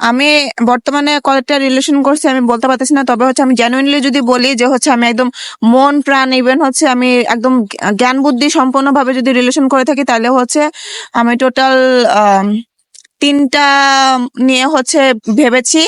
আমি বর্তমানে কয়েকটা রিলেশন করছি, আমি বলতে পারতেছি না, তবে হচ্ছে আমি জেনুইনলি যদি বলি যে হচ্ছে আমি একদম মন, প্রাণ ইভেন হচ্ছে আমি একদম জ্ঞান, বুদ্ধি সম্পূর্ণ ভাবে যদি রিলেশন করে থাকি, তাহলে হচ্ছে আমি টোটাল তিনটা নিয়ে হচ্ছে ভেবেছি।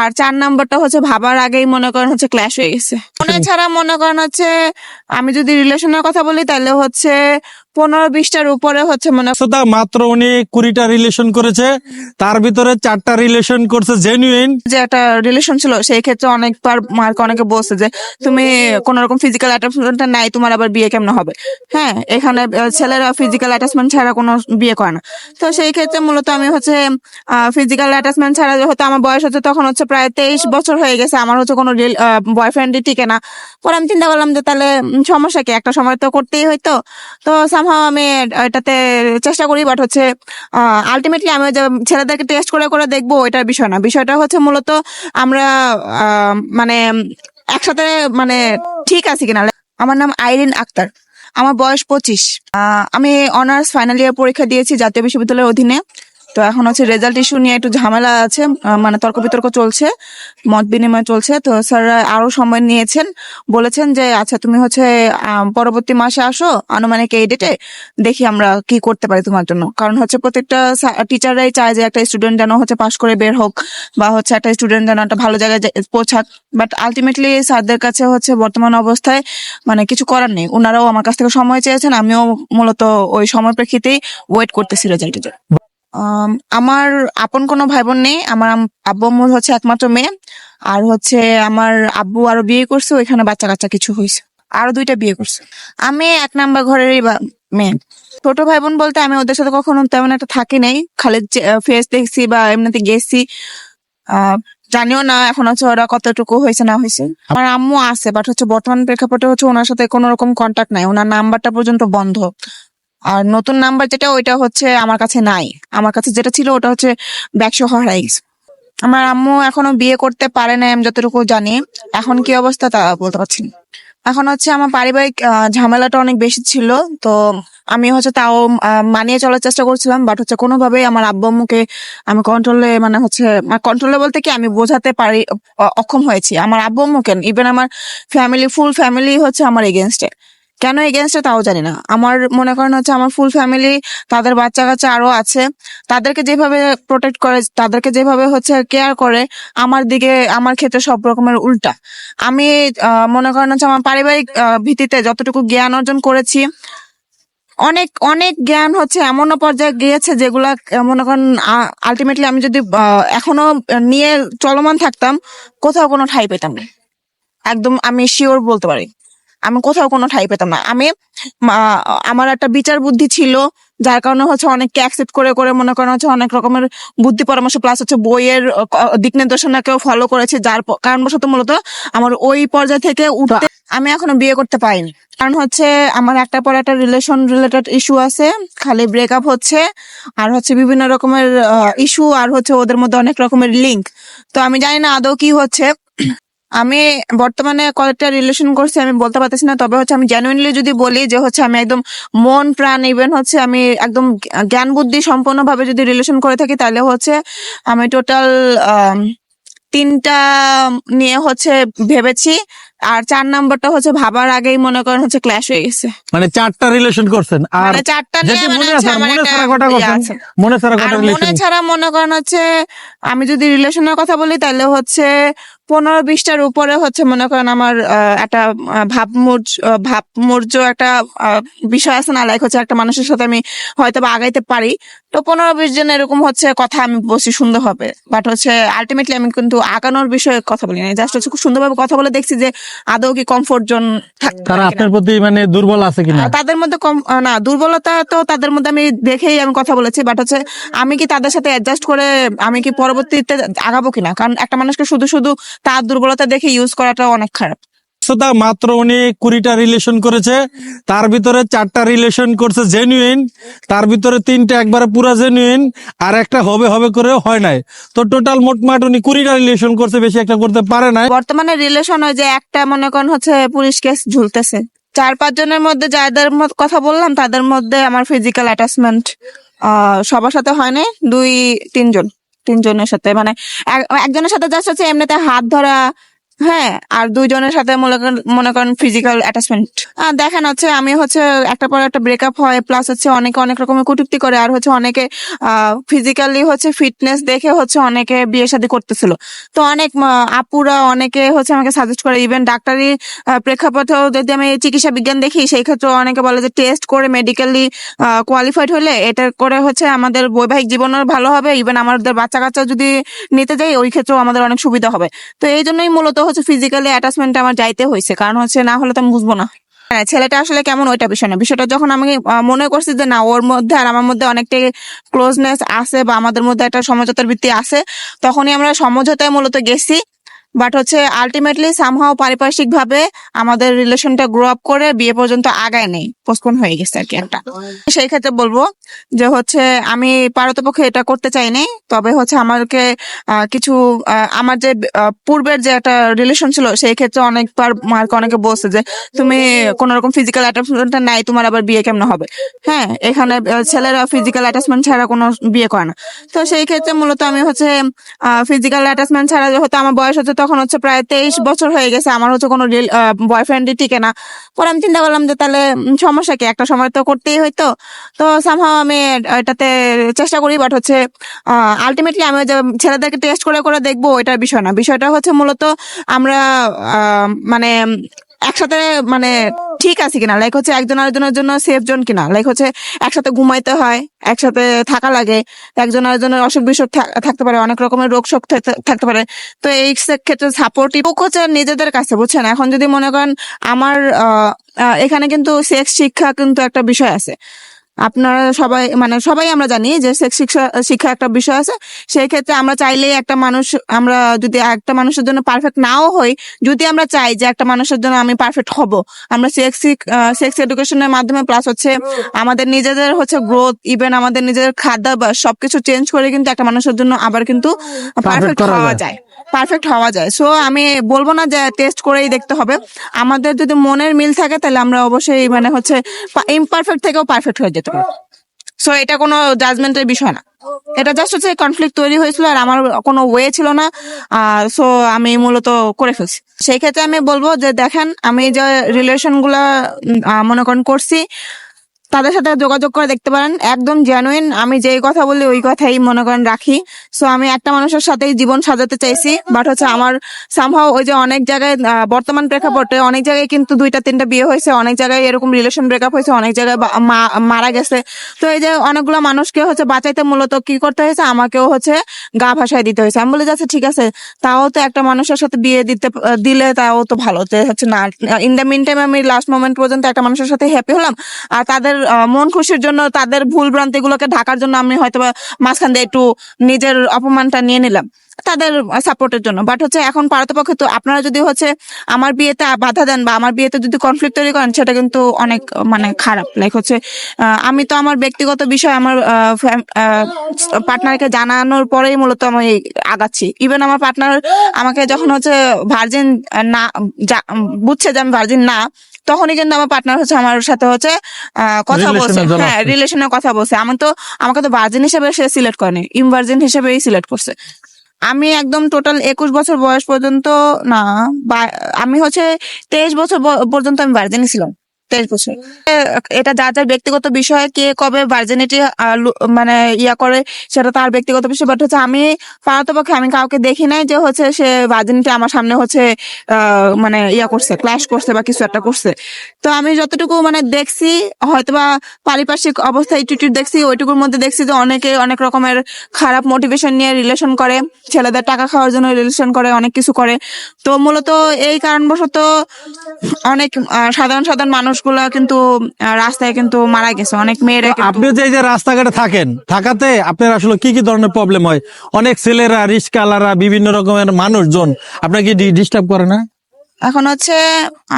আর চার নাম্বারটা হচ্ছে ভাবার আগেই মনে করেন হচ্ছে ক্ল্যাশ হয়ে গেছে। মনে ছাড়া মনে করেন হচ্ছে আমি যদি রিলেশনের কথা বলি তাহলে হচ্ছে পনেরো বিশটার উপরে হচ্ছে মনে শ্রোতা মাত্র উনি কুড়িটা রিলেশন করেছে। তার ভিতরে চারটা রিলেশন করছে জেনুইন যে একটা রিলেশন ছিল সেই ক্ষেত্রে অনেকবার মার্ক অনেকে বলছে যে তুমি কোন রকম ফিজিক্যাল অ্যাটাচমেন্ট নাই তোমার আবার বিয়ে কেমন হবে? হ্যাঁ এখানে ছেলেরা ফিজিক্যাল অ্যাটাচমেন্ট ছাড়া কোনো বিয়ে করে না। তো সেই ক্ষেত্রে মূলত আমি হচ্ছে ফিজিক্যাল অ্যাটাচমেন্ট ছাড়া যেহেতু আমার বয়স হচ্ছে তখন হচ্ছে প্রায় তেইশ বছর হয়ে গেছে আমার হচ্ছে কোনো বয়ফ্রেন্ডই টিকে না। পরে আমি চিন্তা করলাম যে তাহলে সমস্যা কি? একটা সময় তো করতেই হইতো। তো সামহাও আমি এটাতে চেষ্টা করি বাট হচ্ছে আলটিমেটলি আমি যে ছেলেদেরকে টেস্ট করে করে দেখব ওইটার বিষয় না। বিষয়টা হচ্ছে মূলত আমরা মানে একসাথে মানে ঠিক আছি কিনা। আমার নাম আইরিন আক্তার। আমার বয়স পঁচিশ। আহ, আমি অনার্স ফাইনাল ইয়ার পরীক্ষা দিয়েছি জাতীয় বিশ্ববিদ্যালয়ের অধীনে। তো এখন হচ্ছে রেজাল্ট ইস্যু নিয়ে একটু ঝামেলা আছে মানে তর্ক বিতর্ক চলছে, মত বিনিময় চলছে। তো স্যাররা আরও সময় নিয়েছেন, বলেছেন যে আচ্ছা তুমি হচ্ছে পরবর্তী মাসে আসো, আনুমানিক এই ডেটে দেখি আমরা কি করতে পারি তোমার জন্য। কারণ হচ্ছে প্রত্যেকটা টিচাররাই চায় যে একটা স্টুডেন্ট যেন হচ্ছে পাশ করে বের হোক, বা হচ্ছে একটা স্টুডেন্ট যেন একটা ভালো জায়গায় পৌঁছাক। বাট আলটিমেটলি স্যারদের কাছে হচ্ছে বর্তমান অবস্থায় মানে কিছু করার নেই। ওনারাও আমার কাছ থেকে সময় চেয়েছেন, আমিও মূলত ওই সময় প্রেক্ষিতেই ওয়েট করতেছি রেজাল্টের জন্য। আমার আপন কোনো ভাই বোন নেই। আমার আব্বু আম্মু হচ্ছে একমাত্র মেয়ে। আর হচ্ছে আমার আব্বু আরও বিয়ে করছে, ওইখানে বাচ্চা কাচ্চা কিছু হয়েছে আরও দুইটা বিয়ে করছে। আমি এক নাম্বার ঘরেরই মেয়ে। ছোট ভাই বোন বলতে আমি ওদের সাথে কখনো তেমন একটা থাকি নাই। খালি ফেস দেখছি বা এমনিতে গেছি। জানিও না এখন হচ্ছে ওরা কতটুকু হয়েছে না হয়েছে আমার আম্মু আছে বাট হচ্ছে বর্তমান প্রেক্ষাপটে হচ্ছে ওনার সাথে কোনো রকম কন্ট্যাক্ট নাই। ওনার নাম্বারটা পর্যন্ত বন্ধ। আর নতুন নাম্বার যেটা, ওইটা হচ্ছে আমার কাছে নাই। আমার কাছে যেটা ছিল, ওটা হচ্ছে ব্যাকশো হারাই গেছে। আমার আম্মু এখনও বিয়ে করতে পারে না আমি যতটুকু জানি। এখন কি অবস্থা তা বলতে পারছি এখন হচ্ছে আমার পারিবারিক ঝামেলাটা অনেক বেশি ছিল। তো আমি হচ্ছে তাও মানিয়ে চলার চেষ্টা করছিলাম বাট হচ্ছে কোনোভাবেই আমার আব্বু আম্মুকে আমি কন্ট্রোলে মানে হচ্ছে কন্ট্রোলে বলতে কি, আমি বোঝাতে পারি অক্ষম হয়েছি। আমার আব্বু আম্মুকে ইভেন আমার ফ্যামিলি ফুল ফ্যামিলি হচ্ছে আমার এগেনস্টে কেন এগেনস্টে তাও জানি না আমার মনে করেন হচ্ছে আমার ফুল ফ্যামিলি তাদের বাচ্চা কাচ্চা আরও আছে। তাদেরকে যেভাবে প্রোটেক্ট করে, তাদেরকে যেভাবে হচ্ছে কেয়ার করে, আমার দিকে, আমার ক্ষেত্রে সব রকমের উল্টা। আমি মনে করেন হচ্ছে আমার পারিবারিক ভিত্তিতে যতটুকু জ্ঞান অর্জন করেছি, অনেক অনেক জ্ঞান হচ্ছে এমনও পর্যায়ে গিয়েছে যেগুলা মনে করেন আলটিমেটলি আমি যদি এখনও নিয়ে চলমান থাকতাম, কোথাও কোনো ঠাই পেতাম না। একদম আমি শিওর বলতে পারি। আমি কোথাও কোনো ঠাই পেতাম না। আমি আমার একটা বিচার বুদ্ধি ছিল, যার কারণে হচ্ছে অনেককে অ্যাকসেপ্ট করে করে মনে করেন হচ্ছে অনেক রকমের বুদ্ধি পরামর্শ প্লাস হচ্ছে বইয়ের দিক নির্দেশনাকেও ফলো করেছে, যার কারণবশত মূলত আমার ওই পর্যায় থেকে উঠতে আমি এখনও বিয়ে করতে পারিনি। কারণ হচ্ছে আমার একটা পর একটা রিলেশন রিলেটেড ইস্যু আছে, খালি ব্রেকআপ হচ্ছে, আর হচ্ছে বিভিন্ন রকমের ইস্যু আর হচ্ছে ওদের মধ্যে অনেক রকমের লিঙ্ক তো আমি জানি না আদৌ কি হচ্ছে। আমি বর্তমানে কয়েকটা রিলেশন করছি, আমি বলতে পারতেছি না, তবে হচ্ছে আমি জেনুইনলি যদি বলি যে হচ্ছে আমি একদম মন, প্রাণ ইভেন হচ্ছে আমি একদম জ্ঞান, বুদ্ধি সম্পূর্ণ ভাবে যদি রিলেশন করে থাকি, তাহলে হচ্ছে আমি টোটাল তিনটা নিয়ে হচ্ছে ভেবেছি। আর চার নাম্বারটা হচ্ছে ভাবার আগেই মনে করেন হচ্ছে ক্ল্যাশ হয়ে গেছে। মানে চারটা রিলেশন করছেন আর মানে চারটা নিয়ে মানে মনে আছে আমার মনে ছাড়া ইয়ে। মনে ছাড়া আর মনে ছাড়া মনে করেন হচ্ছে আমি যদি রিলেশনের কথা বলি তাহলে হচ্ছে পনেরো বিশটার উপরে হচ্ছে মনে করেন আমার একটা আহ, ভাবমূর্জ একটা বিষয় আছে না লাইক হচ্ছে একটা মানুষের সাথে আমি হয়তো বা আগাইতে পারি। তো পনেরো বিশ জন এরকম হচ্ছে কথা আমি বলছি সুন্দর হবে বাট হচ্ছে আলটিমেটলি আমি কিন্তু আগানোর বিষয়ে কথা বলি না জাস্ট হচ্ছে খুব সুন্দরভাবে কথা বলে দেখছি যে আদৌ কি কমফোর্ট জোন তারা আপনার প্রতি মানে দুর্বল আছে কিনা? তাদের মধ্যে কম না দুর্বলতা তো তাদের মধ্যে আমি দেখেই আমি কথা বলেছি বাট হচ্ছে আমি কি তাদের সাথে অ্যাডজাস্ট করে আমি কি পরবর্তীতে আগাবো কিনা? কারণ একটা মানুষকে শুধু শুধু তার দুর্বলতা দেখে ইউজ করাটা অনেক খারাপ। শ্রোতা মাত্র উনি কুড়িটা রিলেশন করেছে। তার ভিতরে চারটা রিলেশন করছে জেনুইন তার ভিতরে তিনটা একবারে পুরা জেনুইন আর একটা হবে হবে করে হয় নাই। তো টোটাল মোটমাট উনি কুড়িটা রিলেশন করছে, বেশি একটা করতে পারে নাই। বর্তমানে রিলেশন হয় যে একটা মনে করেন হচ্ছে পুলিশ কেস ঝুলতেছে। চার, পাঁচ জনের মধ্যে যাদের কথা বললাম, তাদের মধ্যে আমার ফিজিক্যাল অ্যাটাচমেন্ট সবার সাথে হয় নাই, দুই, তিনজন, তিনজনের সাথে। মানে এক- একজনের সাথে জাস্ট হচ্ছে এমনিতে হাত ধরা হ্যাঁ আর দুইজনের সাথে মনে করেন- ফিজিক্যাল অ্যাটাচমেন্ট দেখেন হচ্ছে আমি হচ্ছে একটা পর একটা ব্রেকআপ হয় প্লাস হচ্ছে অনেকে অনেক রকমের কটূক্তি করে আর হচ্ছে অনেকে ফিজিক্যালি হচ্ছে ফিটনেস দেখে হচ্ছে অনেকে বিয়ে শাদী করতেছিল। তো অনেক আপুরা অনেকে হচ্ছে আমাকে সাজেস্ট করে ইভেন ডাক্তারি আহ, প্রেক্ষাপটেও যদি আমি চিকিৎসা বিজ্ঞান দেখি সেই ক্ষেত্রে অনেকে বলে যে টেস্ট করে মেডিকেলি কোয়ালিফাইড হলে এটা করে হচ্ছে আমাদের বৈবাহিক জীবনও ভালো হবে ইভেন আমাদের বাচ্চা কাচ্চা যদি নিতে যাই ওই ক্ষেত্রেও আমাদের অনেক সুবিধা হবে। তো এই জন্যই মূলত হচ্ছে ফিজিক্যালি অ্যাটাচমেন্ট আমার যাইতে হয়েছে কারণ হচ্ছে না হলে তো আমি বুঝব না। হ্যাঁ ছেলেটা আসলে কেমন ওইটা বিষয় না। বিষয়টা যখন আমি মনে করছি যে না, ওর মধ্যে আর আমার মধ্যে অনেকটাই ক্লোজনেস আছে বা আমাদের মধ্যে একটা সমঝোতার ভিত্তি আছে, তখনই আমরা সমঝোতায় মূলত গেছি। বাট হচ্ছে আলটিমেটলি সামহাও পারিপার্শ্বিক ভাবে আমাদের রিলেশনটা গ্রো আপ করে বিয়ে পর্যন্ত আগায় নেই পোস্টপোন হয়ে গেছে আর কি একটা। সেই ক্ষেত্রে বলব যে হচ্ছে আমি পারতপক্ষে এটা করতে চাইনি তবে হচ্ছে আমাকে কিছু আমার যে পূর্বের যে একটা রিলেশন ছিল সেই ক্ষেত্রে অনেকবার মার্ক অনেকে বলছে যে তুমি কোন রকম ফিজিক্যাল অ্যাটাচমেন্ট নাই তোমার আবার বিয়ে কেমন হবে? হ্যাঁ এখানে ছেলেরা ফিজিক্যাল অ্যাটাচমেন্ট ছাড়া কোনো বিয়ে করে না। তো সেই ক্ষেত্রে মূলত আমি হচ্ছে ফিজিক্যাল অ্যাটাচমেন্ট ছাড়া যেহেতু আমার বয়স হচ্ছে তখন হচ্ছে প্রায় তেইশ বছর হয়ে গেছে আমার হচ্ছে কোনো বয়ফ্রেন্ডই টিকে না। পরে আমি চিন্তা করলাম যে তাহলে সমস্যা কি? একটা সময় তো করতেই হইতো। তো সামহাও আমি এটাতে চেষ্টা করি বাট হচ্ছে আলটিমেটলি আমি যে ছেলেদেরকে টেস্ট করে করে দেখব এটার বিষয় না। বিষয়টা হচ্ছে মূলত আমরা আহ, মানে একসাথে মানে ঠিক আছে কিনা? লাইক হচ্ছে একজন আরেকজনের জন্য সেফ জোন কিনা? লাইক হচ্ছে একসাথে ঘুমাইতে হয় একসাথে থাকা লাগে একজন আরেকজনের অসুখ বিসুখ থাক- থাকতে পারে অনেক রকমের রোগ শোক থাকতে- পারে। তো এই ক্ষেত্রে সাপোর্টিভ হচ্ছে নিজেদের কাছে বুঝছেন? এখন যদি মনে করেন আমার এখানে কিন্তু সেক্স শিক্ষা কিন্তু একটা বিষয় আছে। আপনারা সবাই মানে সবাই আমরা জানি যে সেক্স শিক্ষা শিক্ষা একটা বিষয় আছে সেই ক্ষেত্রে আমরা চাইলেই একটা মানুষ আমরা যদি একটা মানুষের জন্য পারফেক্ট নাও হই যদি আমরা চাই যে একটা মানুষের জন্য আমি পারফেক্ট হব আমরা সেক্স সেক্স এডুকেশনের মাধ্যমে প্লাস হচ্ছে আমাদের নিজেদের হচ্ছে গ্রোথ ইভেন আমাদের নিজেদের খাদ্যাভ্যাস সবকিছু চেঞ্জ করে কিন্তু একটা মানুষের জন্য আবার কিন্তু পারফেক্ট হওয়া যায়। পারফেক্ট হওয়া যায়। সো আমি বলব না যে টেস্ট করেই দেখতে হবে। আমাদের যদি মনের মিল থাকে তাহলে আমরা অবশ্যই মানে হচ্ছে ইমপারফেক্ট থেকেও পারফেক্ট হয়ে যেতে পারব। সো এটা কোনো জাজমেন্টের বিষয় না। এটা জাস্ট হচ্ছে কনফ্লিক্ট তৈরি হয়েছিল আর আমার কোনো ওয়ে ছিল না। সো আমি মূলত করে ফেলছি। সেই ক্ষেত্রে আমি বলব যে দেখেন আমি যে রিলেশনগুলা উম, আহ, মনে করেন করছি তাদের সাথে যোগাযোগ করে দেখতে পারেন। একদম জেনুইন আমি যেই কথা বলি ওই কথাই মনে করেন রাখি। সো আমি একটা মানুষের সাথেই জীবন সাজাতে চাইছি বাট হচ্ছে আমার সামহাও ওই যে অনেক জায়গায় বর্তমান প্রেক্ষাপটে অনেক জায়গায় কিন্তু দুইটা, তিনটা বিয়ে হয়েছে, অনেক জায়গায় এরকম রিলেশন ব্রেকআপ হয়েছে, অনেক জায়গায় মারা গেছে। তো এই যে অনেকগুলো মানুষকে হচ্ছে বাঁচাইতে মূলত কি করতে হয়েছে? আমাকেও হচ্ছে গা ভাসায় দিতে হয়েছে। আমি বলে, যাচ্ছে, ঠিক আছে, তাও তো একটা মানুষের সাথে বিয়ে দিতে, দিলে তাও তো ভালো। যে হচ্ছে না ইন দ্য মিন টাইম আমি লাস্ট মোমেন্ট পর্যন্ত একটা মানুষের সাথে হ্যাপি হলাম। আর তাদের মন খুশির জন্য তাদের ভুল ভ্রান্তি গুলোকে ঢাকার জন্য আমি হয়তো মাঝখান দিয়ে একটু নিজের অপমানটা নিয়ে নিলাম, তাদের সাপোর্টের জন্য। বাট হচ্ছে এখন পারতপক্ষে তো আপনারা যদি হচ্ছে আমার বিয়েতে বাধা দেন বা আমার বিয়েতে যদি কনফ্লিক্ট তৈরি করেন, সেটা কিন্তু অনেক মানে খারাপ। লাইক হচ্ছে আমি তো আমার ব্যক্তিগত বিষয় আমার পার্টনারকে জানানোর পরেই মূলত আমি আগাচ্ছি। ইভেন আমার পার্টনার আমাকে যখন হচ্ছে ভার্জিন না বুঝছে যে আমি ভার্জিন না তখনই কিন্তু আমার পার্টনার হচ্ছে আমার সাথে হচ্ছে আহ, কথা বলছে। হ্যাঁ রিলেশনে কথা বলছে। আমি তো আমাকে তো ভার্জিন হিসেবে সে সিলেক্ট করেনি ইনভার্জিন হিসেবেই সিলেক্ট করছে। আমি একদম টোটাল একুশ বছর বয়স পর্যন্ত না আমি হচ্ছে তেইশ বছর পর্যন্ত আমি ভার্জিনই ছিলাম। তেইশ বছর। এটা যার যার ব্যক্তিগত বিষয়, কে কবে ভার্জিনিটি মানে ইয়া করে সেটা তার ব্যক্তিগত বিষয়। বাট হচ্ছে আমি পারতপক্ষে আমি কাউকে দেখি নাই যে হচ্ছে সে ভার্জিনিটি আমার সামনে হচ্ছে মানে ইয়া করছে ক্লাস করছে বা কিছু একটা করছে। তো আমি যতটুকু মানে দেখছি, হয়তোবা পারিপার্শ্বিক অবস্থা একটু দেখছি, ওইটুকুর মধ্যে দেখছি যে অনেকে অনেক রকমের খারাপ মোটিভেশন নিয়ে রিলেশন করে, ছেলেদের টাকা খাওয়ার জন্য রিলেশন করে, অনেক কিছু করে। তো মূলত এই কারণবশত অনেক সাধারণ সাধারণ সাধারণ মানুষগুলা কিন্তু রাস্তায় কিন্তু মারা গেছে। অনেক মেয়েরা আপনি যে যে রাস্তাঘাটে থাকেন, থাকাতে আপনার আসলে কি কি ধরনের প্রবলেম হয়? অনেক ছেলেরা রিস্কালারা বিভিন্ন রকমের মানুষজন, আপনাকে ডিস্টার্ব করে না? এখন হচ্ছে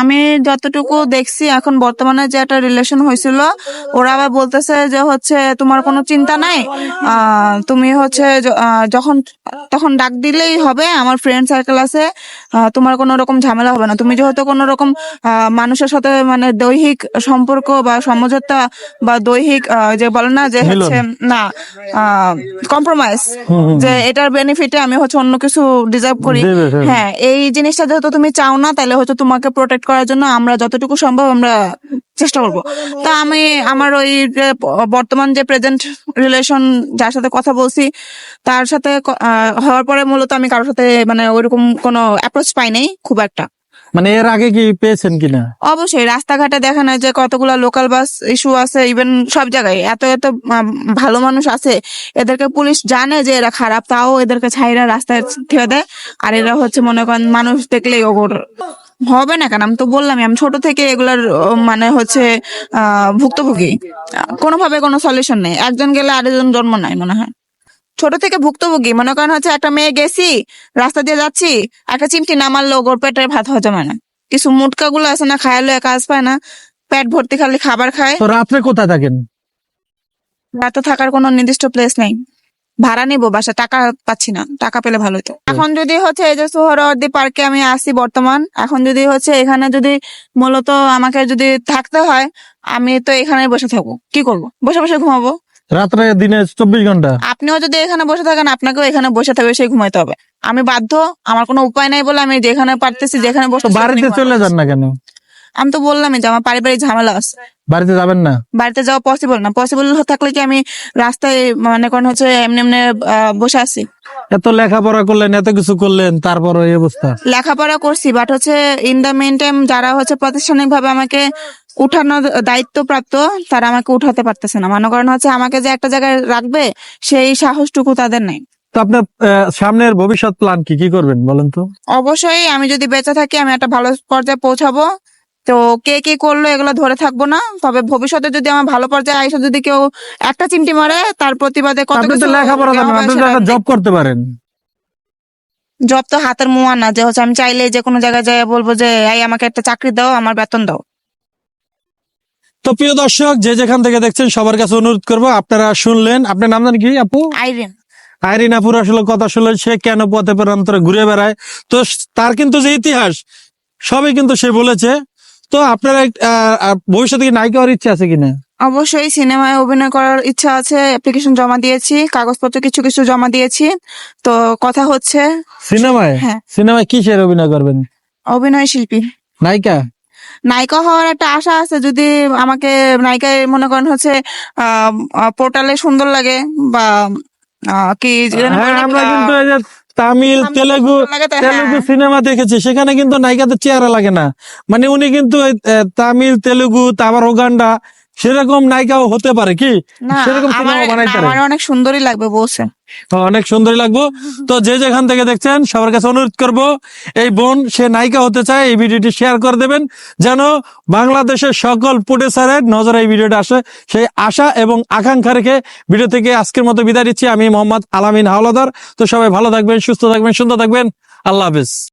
আমি যতটুকু দেখছি এখন বর্তমানে যে একটা রিলেশন হয়েছিল ওরা আবার বলতেছে যে হচ্ছে তোমার কোনো চিন্তা নাই তুমি হচ্ছে যখন তখন ডাক দিলেই হবে আমার ফ্রেন্ড সার্কেল আছে তোমার কোনো রকম ঝামেলা হবে না। তুমি যেহেতু কোনো রকম মানুষের সাথে মানে দৈহিক সম্পর্ক বা সমঝোতা বা দৈহিক যে বলে না যে হচ্ছে না কম্প্রোমাইজ যে এটার বেনিফিটে আমি হচ্ছে অন্য কিছু ডিজার্ভ করি। হ্যাঁ এই জিনিসটা যেহেতু তুমি চাও না তাহলে হয়তো তোমাকে প্রোটেক্ট করার জন্য আমরা যতটুকু সম্ভব আমরা চেষ্টা করব। তা আমি আমার ওই বর্তমান যে প্রেজেন্ট রিলেশন যার সাথে কথা বলছি, তার সাথে হওয়ার পরে মূলত আমি কারোর সাথে মানে ওইরকম কোনো অ্যাপ্রোচ পাই নাই, খুব একটা। মানে এর আগে কি পেয়েছেন কিনা? অবশ্যই, রাস্তাঘাটে দেখা যায় যে কতগুলো লোকাল বাস ইস্যু আছে ইভেন সব জায়গায়। এত এত ভালো মানুষ আছে, এদেরকে পুলিশ জানে যে এরা খারাপ, তাও এদেরকে ছাইরা রাস্তায় ঠেয়ে দেয়। আর এরা হচ্ছে, মনে করেন, মানুষ দেখলেই ওগর হবে না কেন? আমি তো বললামই, আমি ছোট থেকে এগুলার মানে হচ্ছে, আহ, ভুক্তভোগী। কোনোভাবে কোনো সলিউশন নেই। একজন গেলে আরেকজন জন্ম নাই মনে হয়। ছোট থেকে ভুক্তভোগী। মনে করেন হচ্ছে একটা মেয়ে গেছি রাস্তা দিয়ে যাচ্ছি একটা চিমটি না মারলো ওর পেটের ভাত হজম হয় না। কিছু মুটকা গুলো আছে না খায়ালে কাজ পায় না পেট ভর্তি খালি খাবার খায়। তো রাত্রে কোথায় থাকেন? রাতে থাকার কোনো নির্দিষ্ট প্লেস নেই। ভাড়া নিবো বাসা টাকা পাচ্ছি না টাকা পেলে ভালো হতো। এখন যদি হচ্ছে এই যে সোহরাওয়ার্দী পার্কে আমি আসি বর্তমান এখন যদি হচ্ছে এখানে যদি মূলত আমাকে যদি থাকতে হয় আমি তো এখানে বসে থাকব। কি করব? বসে বসে ঘুমাবো। রাত্রে দিনে চব্বিশ ঘণ্টা। আপনিও যদি এখানে বসে থাকেন আপনাকেও এখানে বসে থাকবে সেই ঘুমাইতে হবে। আমি বাধ্য আমার কোনো উপায় নাই বলে আমি যেখানে পারতেছি যেখানে বসে বাড়িতে চলে যান না কেন? আমি তো বললামই যে আমার পারিবারিক ঝামেলা আছে। বাড়িতে যাবেন না? বাড়িতে যাওয়া পসিবল না। পসিবল থাকলে কি আমি রাস্তায় মানে কোন হচ্ছে এমনি এমনি বসে আছি? এত লেখাপড়া করলেন এত কিছু করলেন তারপর এই অবস্থা। লেখাপড়া করছি বাট হচ্ছে ইন দা মেন টাইম যারা হচ্ছে প্রাতিষ্ঠানিক ভাবে আমাকে উঠানোর দায়িত্ব প্রাপ্ত তারা আমাকে উঠাতে পারতেছে না। মনে করেন হচ্ছে আমাকে যে একটা জায়গায় রাখবে সেই সাহসটুকু তাদের নেই। তো আপনার সামনের ভবিষ্যৎ প্ল্যান কি? কি করবেন বলেন তো? অবশ্যই আমি যদি বেঁচে থাকি আমি একটা ভালো পর্যায়ে পৌঁছাবো। তো কে কি করল এগুলো ধরে থাকব না। তবে ভবিষ্যতে যদি আমার ভালো পর্যায়ে আইসা যদি কেউ একটা চিমটি মারে তার প্রতিবাদে কত কিছু লেখাপড়া জানেন আপনি তো একটা জব করতে পারেন। জব তো হাতের মুয়া না যে হচ্ছে আমি চাইলে যে কোনো জায়গায় যাই বলব যে এই আমাকে একটা চাকরি দাও আমার বেতন দাও। তো প্রিয় দর্শক যে যেখান থেকে দেখছেন সবার কাছে অনুরোধ করব আপনারা শুনলেন আপনার নাম জানেন কি আপু? আইরিন। আইরিন আপুর আসলে কথা শুনলেন সে কেন পথে প্রান্তরে ঘুরে বেড়ায়? তো তার কিন্তু যে ইতিহাস সবই কিন্তু সে বলেছে। তো আপনার ভবিষ্যতে কি নায়িকা হওয়ার ইচ্ছা আছে কিনা? অবশ্যই সিনেমায় অভিনয় করার ইচ্ছা আছে অ্যাপ্লিকেশন জমা দিয়েছি কাগজপত্র কিছু কিছু জমা দিয়েছি। তো কথা হচ্ছে সিনেমায়? হ্যাঁ। সিনেমায় কিসের অভিনয় করবেন? অভিনয় শিল্পী। নায়িকা? নায়িকা হওয়ার একটা আশা আছে যদি আমাকে নায়িকায় মনে করেন হচ্ছে পোর্টালে সুন্দর লাগে বা কি হ্যাঁ আমরা কিন্তু তামিল তেলেগু তো, তেলুগু হ্যাঁ। সিনেমা দেখেছি সেখানে কিন্তু নায়িকাদের চেহারা লাগে না মানে উনি কিন্তু তামিল তেলেগু তারপর ওগান্ডা সেরকম নায়িকাও হতে পারে কি? সেরকম সিনেমা বানাইতে আমার অনেক সুন্দরই লাগবে বলছে। অনেক সুন্দরই লাগবো। তো যে যেখান থেকে দেখছেন সবার কাছে অনুরোধ করব এই বোন সে নায়িকা হতে চায় এই ভিডিওটি শেয়ার করে দেবেন যেন বাংলাদেশের সকল প্রোডিউসারের নজরে এই ভিডিওটা আসে। সেই আশা এবং আকাঙ্ক্ষা রেখে ভিডিও থেকে আজকের মতো বিদায় দিচ্ছি আমি মোহাম্মদ আলামিন হাওলাদার। তো সবাই ভালো থাকবেন সুস্থ থাকবেন সুন্দর থাকবেন। আল্লাহ হাফেজ।